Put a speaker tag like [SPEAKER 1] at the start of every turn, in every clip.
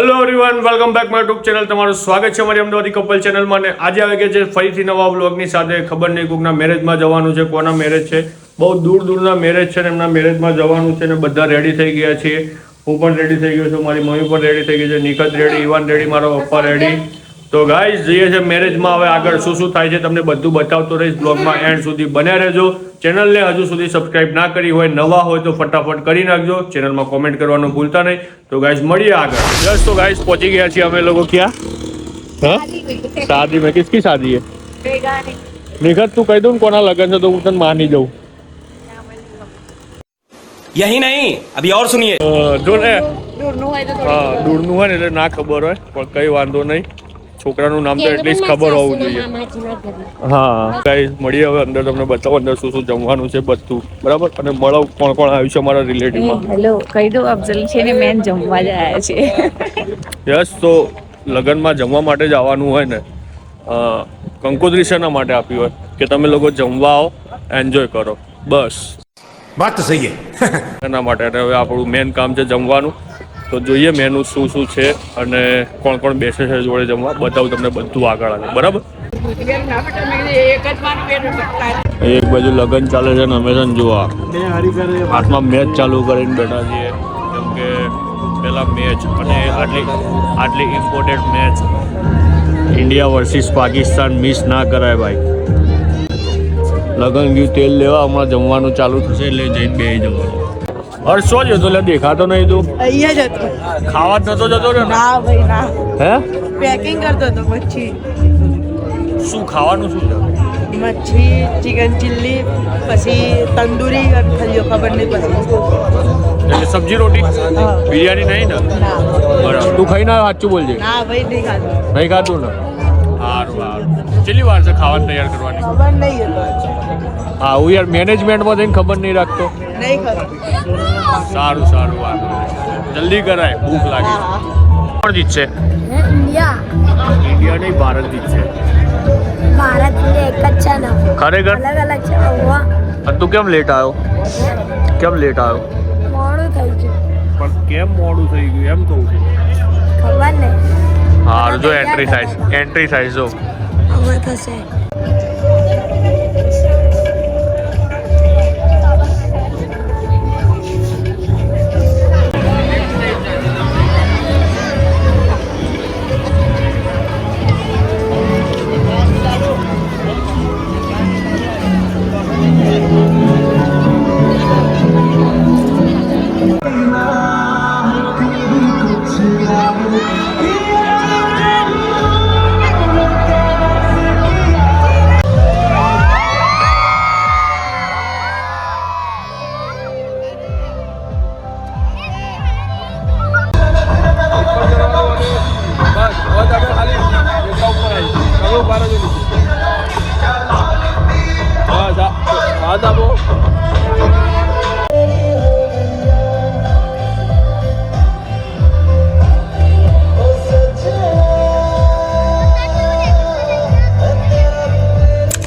[SPEAKER 1] Hello everyone welcome back my YouTube channel તમારું સ્વાગત છે મારી અમદાવાદી કપલ ચેનલમાં અને આજે આવી કે છે ફરીથી નવા વ્લોગની સાથે ખબર નહીં કોકના મેરેજમાં જવાનું છે, કોના મેરેજ છે. બહુ દૂર દૂરના મેરેજ છે ને એમના મેરેજમાં જવાનું છે ને બધા રેડી થઈ ગયા છીએ. હું પણ રેડી થઈ ગયો છું, મારી મમ્મી પણ રેડી થઈ ગઈ છે, નિકત રેડી ઇવાન રેડી મારો પપ્પા રેડી તો ગાઈઝ જઈએ છે મેરેજમાં હવે આગળ શું શું થાય છે તમને બધું બતાવતો રહીશ. બ્લોગમાં એન્ડ સુધી બન્યા રહેજો. ચેનલને હજુ સુધી સબસ્ક્રાઇબ ના કરી હોય નવા હોય તો ફટાફટ કરી નાખજો. ચેનલમાં કોમેન્ટ કરવાનું ભૂલતા નહીં. તો ગાઈઝ મળીએ આગળ. બસ તો ગાઈઝ પહોંચી ગયા છીએ અમે લોકો ક્યાં? શાદી મેં કિસકી શાદી હે? નિખત તું કહી દઉં કોના લગન છે તો હું તને માની જાઉં.
[SPEAKER 2] યહી નહીં અભી ઓર
[SPEAKER 1] સુનિયે. જો ને. હા દૂરનું હોય ને એટલે ના ખબર હોય પણ કઈ વાંધો નહીં. છોકરાનું નામ તો એટલીસ્ટ ખબર હોવું જોઈએ. હા ગાઈસ મળીએ હવે અંદર તમને બતાવો અંદર શું શું જમવાનું છે બધું. બરાબર? અને મળો કોણ કોણ આવ્યું છે અમારા રિલેટિવમાં
[SPEAKER 3] હેલો કહી દો અફઝલ છે ને મેન જમવા જ છે
[SPEAKER 1] યસ તો લગ્નમાં જમવા માટે જ આવવાનું હોય ને. કંકોત્રી શેના માટે આપ્યું હોય? કે તમે લોકો જમવા આવો એન્જોય કરો. બસ.
[SPEAKER 2] વાત તો સહી
[SPEAKER 1] એના માટે હવે આપણું મેન કામ છે જમવાનું. તો જોઈએ મેનુ શું શું છે અને કોણ કોણ બેસે છે જોડે જમવા. બતાવું તમને બધું આગળ આવે બરાબર? એક બાજુ લગ્ન ચાલે છે ને અમે જોવા હાથમાં મેચ ચાલુ કરીને બેઠા છીએ. કેમ કે પહેલાં મેચ અને આટલી આટલી important match India versus Pakistan miss ના કરાય ભાઈ. લગન ગયું તેલ લેવા, હમણાં જમવાનું ચાલુ થશે એટલે જઈને બે જવાનું. અરે જ હતો એટલે દેખાતો નહીં તું.
[SPEAKER 4] અહીંયા જ હતો.
[SPEAKER 1] ખાવા જ નતો જતો ને?
[SPEAKER 4] ના ભાઈ ના.
[SPEAKER 1] હે?
[SPEAKER 4] પેકિંગ કરતો હતો મચ્છી.
[SPEAKER 1] શું ખાવાનું શું છે?
[SPEAKER 4] મચ્છી ચિકન ચીલ્લી પછી તંદૂરી ખાલી ખબર નહીં પછી
[SPEAKER 1] એટલે સબ્જી રોટી? બિરયાની નહીં ને? બરાબર. તું ખાઈને ના સાચું બોલજે.
[SPEAKER 4] ના ભાઈ નહીં ખાતું
[SPEAKER 1] નહીં ખાતું ને? સારું સારું. કેટલી વાર છે ખાવાનું તૈયાર કરવાની?
[SPEAKER 4] ખબર નહીં
[SPEAKER 1] હા હું યાર મેનેજમેન્ટમાં જઈને ખબર નહીં રાખતો.
[SPEAKER 4] નહીં
[SPEAKER 1] સારું સારું વાંધો જલ્દી કરાય ભૂખ લાગી. કોણ જીતશે
[SPEAKER 5] ઇન્ડિયા.
[SPEAKER 1] ઇન્ડિયા નહીં ભારત જીતશે
[SPEAKER 5] ભારત એક જ છે ને.
[SPEAKER 1] ખરેખર?
[SPEAKER 5] અલગ અલગ છે
[SPEAKER 1] અને તું કેમ લેટ આવ્યો? કેમ લેટ આવ્યો?
[SPEAKER 5] મોડું થઈ ગયું.
[SPEAKER 1] પણ કેમ મોડું થઈ ગયું? એમ કહું છું.
[SPEAKER 5] ખબર નહીં
[SPEAKER 1] હા જો એન્ટ્રી સાઈઝ એન્ટ્રી સાઈઝ જો.
[SPEAKER 5] હવે થશે.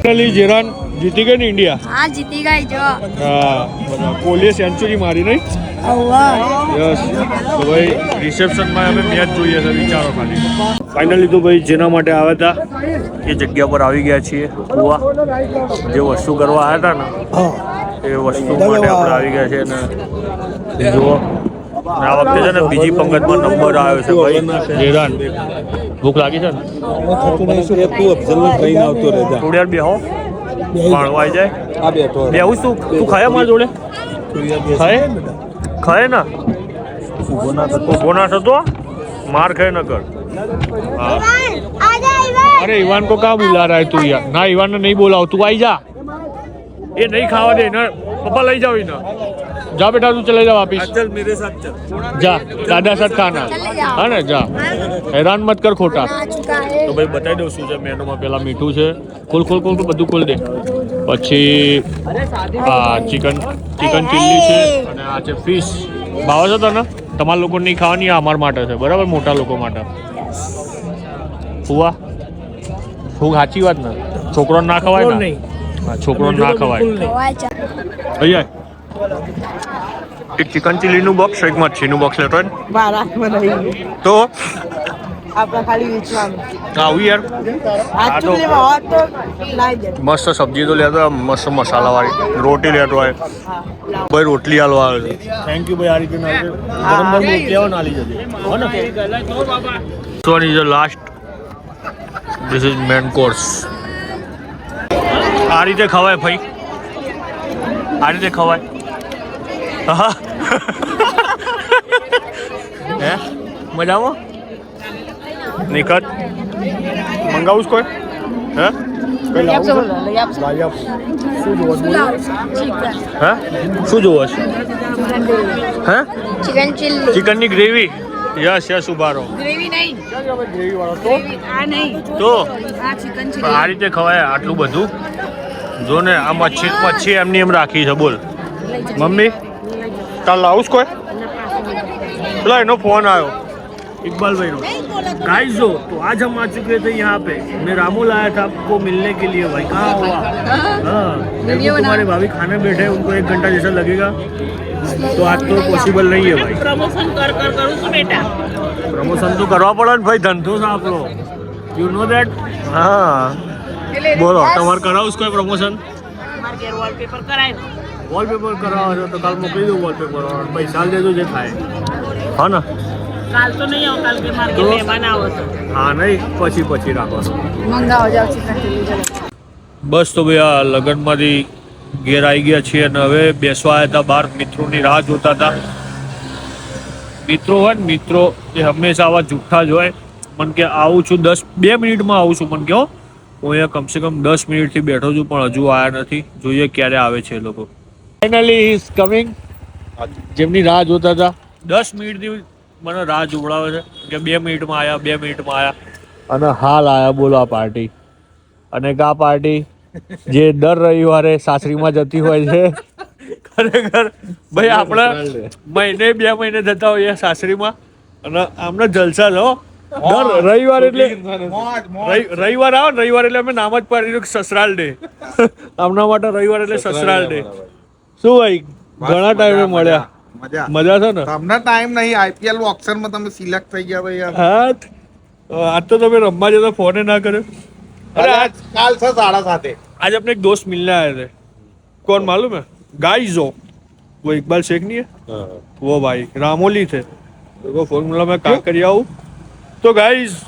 [SPEAKER 1] પેલી જીરાન જીતી ગઈ ને ઇન્ડિયા?
[SPEAKER 5] હા જીતી ગઈ જો.
[SPEAKER 1] હા કોહલીએ સેન્ચુરી મારી નહીં? યસ. તો ભાઈ રિસેપ્શનમાં અમે મેચ જોઈએ છે વિચારો ખાલી. ફાઇનલી તો ભાઈ જેના માટે આવ્યા હતા. એ જગ્યા પર આવી ગયા છીએ કુવા. જે વસ્તુ કરવા આવ્યા હતા ને એ વસ્તુ માટે આપણે આવી ગયા છે ને. જુઓ. અને આ વખતે છે ને બીજી પંગતમાં નંબર આવ્યો છે ભાઈ. જેરાન ભૂખ લાગી છે ને? થોડી વાર બેહો. આવી જાય. બેહું શું તું ખાય મારા જોડે? ખાય? ખાય ના? ઊભો ના થતો. માર ખાય ન કર હા અરે ઈવાન को कहाँ बुला रहा है तू यार ना ईवान ने नहीं बोला તું आई જા એ નહીં ખાવા દે ને પપ્પા લઈ જાવ એને જા બેટા તું ચલે જા વાપીસ ચલ મેરે સાથ ચલ જા દાદા સાથ ખાના હા ને જા હેરાન મત કર ખોટા
[SPEAKER 5] આ ચુકા હે
[SPEAKER 1] તો ભાઈ બતાવી દઉં શું છે મેનુમાં પેલા મીઠું છે ખોલ ખોલ ખોલ બધું ખોલ દે પછી આ ચિકન ચિકન ચીલ્લી છે અને આ છે ફિશ ભાવે છે તને તમારા લોકો નહીં ખાવાની આ અમારા માટે છે બરાબર મોટા લોકો માટે ફુવા? ફૂગ સાચી વાત ને? છોકરો ના ખવાય ને? હા છોકરો ના ખવાય. અહીંયા એક ચિકન ચીલીનું બોક્સ એક મચ્છીનું બોક્સ લેતો તો
[SPEAKER 4] આપણે ખાલી વેચવાનું.
[SPEAKER 1] આવું યાર
[SPEAKER 4] હોત તો
[SPEAKER 1] મસ્ત સબ્જી તો લેતો હોય મસ્ત મસાલાવાળી. રોટી લેતો હોય. ભાઈ રોટલી હાલવા આવે છે. થેન્ક યુ ભાઈ આ રીતે ગરમ so is the last this is main course આ રીતે ખવાય ભાઈ. આ રીતે ખવાય. હા. હે? મજામાં? નિકટ મંગાવું કોઈ? હે. શું જોવો છો? હે? છે? હે?
[SPEAKER 5] Chicken chilli.
[SPEAKER 1] ચિકનની gravy? Yes yes ઉભારો.
[SPEAKER 3] ગ્રેવી નહીં.
[SPEAKER 1] ગ્રેવી વાળો? તો?
[SPEAKER 3] આ નહીં.
[SPEAKER 1] તો?
[SPEAKER 3] આ ચિકન
[SPEAKER 1] પણ આ રીતે ખવાય આટલું બધું? જો ને આ મચ્છી મચ્છી એમની એમ રાખી છે બોલ. મમ્મી તાર લાવું કોઈ? પેલા એનો ફોન આવ્યો. इकबाल भाई गाइस जो तो आज हम आ चुके थे यहाँ पे मैं रामू लाया था आपको मिलने के लिए भाई कहाँ हुआ हाँ मेरे को तुम्हारे भाभी खाने बैठे हैं, उनको एक घंटा जैसा लगेगा तो आज तो पॉसिबल नहीं है भाई
[SPEAKER 3] પ્રમોશન કર કર કરું છું બેટા
[SPEAKER 1] પ્રમોશન તો કરવા પડે ને ભાઈ ધંધો છે આપણો યુ નો દેટ હા બોલો તમારે કરાવું છે કોઈ પ્રમોશન
[SPEAKER 3] મારે ઘેર વોલપેપર કરાય
[SPEAKER 1] વોલપેપર કરાવો છો તો કાલ મોકલી દઉં વોલપેપર પૈસા દેજો જે થાય હા ને
[SPEAKER 3] કાલ તો નહીં આવો કાલ કે મારે
[SPEAKER 1] તો?
[SPEAKER 3] મહેમાન આવો છો.
[SPEAKER 1] હા નહીં પછી પછી રાખો.
[SPEAKER 3] મંગાવો જાવ ચિકન
[SPEAKER 1] બસ તો ભાઈ આ લગ્નમાંથી ઘેર આવી ગયા છીએ અને હવે બેસવા આવ્યા હતા બાર મિત્રોની રાહ જોતા હતા. મિત્રો હોય ને મિત્રો એ હંમેશા આવા જુઠ્ઠા જ હોય. મને કે આવું છું દસ બે મિનિટમાં આવું છું મને કહો હું. અહીંયા કમસે કમ દસ મિનિટથી બેઠો છું પણ હજુ આવ્યા નથી. જોઈએ ક્યારે આવે છે એ લોકો. ફાઇનલી ઇઝ કમિંગ જેમની રાહ જોતા હતા. દસ મિનિટથી મને રાહ જોવડાવે છે કે બે મિનિટમાં આયા બે મિનિટમાં આવ્યા અને હાલ આવ્યા બોલો આ પાર્ટી. અને કા આ પાર્ટી? જે દર રવિવારે સાસરીમાં જતી હોય છે. ખરેખર ભાઈ આપણે મહિને બે મહિને જતા હોઈએ સાસરીમાં. અને આમને જલસા જ હો દર રવિવાર એટલે રવિવાર આવે રવિવાર એટલે અમે નામ જ પાડી સસરાલ ડે. આમના માટે રવિવાર એટલે સસરાલ ડે શું ભાઈ ઘણા ટાઈમે મળ્યા.
[SPEAKER 6] મજા
[SPEAKER 1] મજા છે ને
[SPEAKER 6] તમને ટાઈમ નહીં આઈપીએલ ઓક્શનમાં તમે સિલેક્ટ થઈ ગયા ભાઈ યાર
[SPEAKER 1] હા તો આજ તો તમે રમવા જતા ફોને ના કર્યો અરે આજ
[SPEAKER 6] કાલ છે સાડા साथे
[SPEAKER 1] आज अपने एक दोस्त मिलने आए थे कौन मालूम है गाइजो वो इकबाल शेख नहीं है वो भाई रामोली थे वो ફોર્મ્યુલા મેં કાંકરિયા આવું તો ગાઈઝ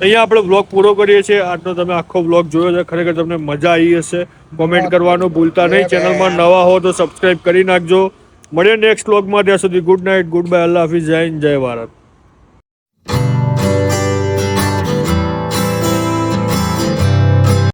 [SPEAKER 1] અહીંયા આપણે બ્લોગ પૂરો કરીએ છીએ આજનો તમે આખો બ્લોગ જોયો છે ખરેખર તમને મજા આવી હશે કોમેન્ટ કરવાનું ભૂલતા નહીં ચેનલમાં નવા હો તો સબસ્ક્રાઇબ કરી નાખજો મળીએ નેક્સ્ટ વ્લોગમાં ત્યાં સુધી ગુડ નાઇટ ગુડ બાય અલ્લાહ હાફિઝ. જય હિન્દ, જય ભારત.